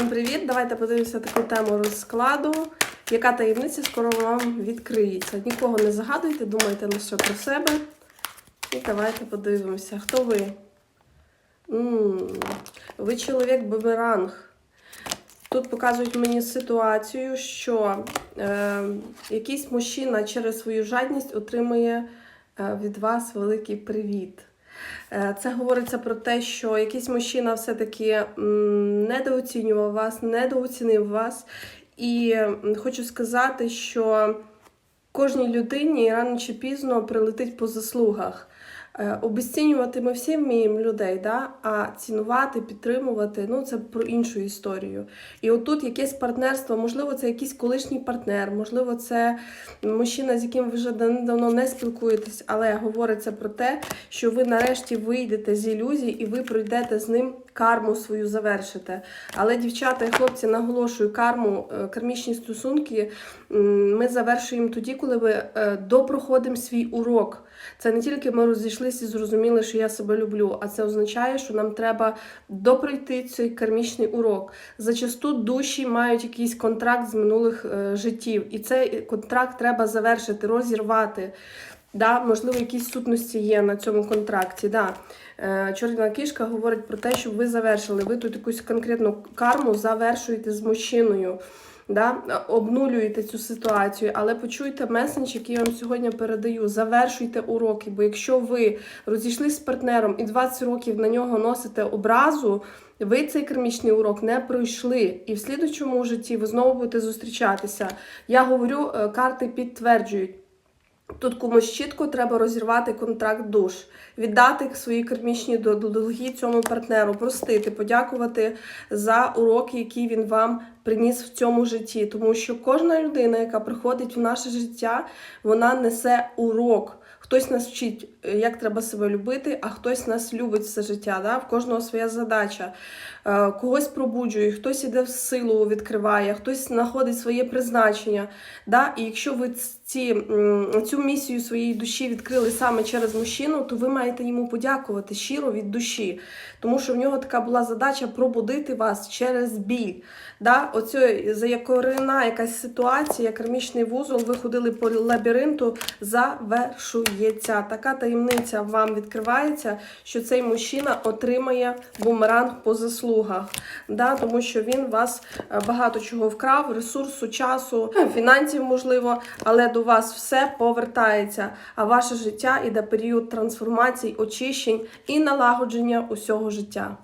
Всім привіт! Давайте подивимося таку тему розкладу. Яка таємниця скоро вам відкриється? Нікого не загадуйте, думайте лише про себе. І давайте подивимося, хто ви? м ви чоловік бумеранг. Тут показують мені ситуацію, що е, якийсь мужчина через свою жадність отримує е, від вас великий привіт. Е, Це говориться про те, що якийсь мужчина все-таки недооцінював вас, недооцінив вас. І хочу сказати, що кожній людині рано чи пізно прилетить по заслугах. Е, Обесцінювати ми всі вміємо людей, да? а цінувати, підтримувати ну це про іншу історію. І отут якесь партнерство, можливо, це якийсь колишній партнер, можливо, це мужчина, з яким ви вже давно не спілкуєтесь, але говориться про те, що ви нарешті вийдете з ілюзій і ви пройдете з ним карму свою завершите. Але дівчата і хлопці наголошую, карму, е, кармічні стосунки ми завершуємо тоді, коли ми е, допроходимо свій урок. Це не тільки ми розійшлися і зрозуміли, що я себе люблю, а це означає, що нам треба допройти цей кармічний урок. Зачасту душі мають якийсь контракт з минулих е, життів, і цей контракт треба завершити, розірвати. Да, можливо, якісь сутності є на цьому контракті. Да. Е, Чорна кішка говорить про те, щоб ви завершили. Ви тут якусь конкретну карму завершуєте з мужчиною. Да? Обнулюєте цю ситуацію, але почуйте месендж, який я вам сьогодні передаю. Завершуйте уроки, бо якщо ви розійшлися з партнером і 20 років на нього носите образу, ви цей кармічний урок не пройшли, і в слідучому житті ви знову будете зустрічатися. Я говорю, е, карти підтверджують. Тут комусь чітко треба розірвати контракт душ, віддати свої кармічні долги цьому партнеру, простити, подякувати за уроки, які він вам приніс в цьому житті. Тому що кожна людина, яка приходить в наше життя, вона несе урок. Хтось нас вчить, е, як треба себе любити, а хтось нас любить все життя. Да? В кожного своя задача. Е, Когось пробуджує, хтось іде в силу, відкриває, хтось знаходить своє призначення. Да? І якщо ви ці, цю місію своєї душі відкрили саме через мужчину, то ви маєте йому подякувати щиро від душі. Тому що в нього така була задача пробудити вас через біль. Да? Оцю заякорена якась ситуація, кармічний вузол, ви ходили по лабіринту, завершується. Така таємниця вам відкривається, що цей мужчина отримає бумеранг по заслугах. Да? Тому що він вас е, багато чого вкрав, ресурсу, часу, фінансів, можливо, але до вас все повертається. А ваше життя іде період трансформацій, очищень і налагодження усього життя.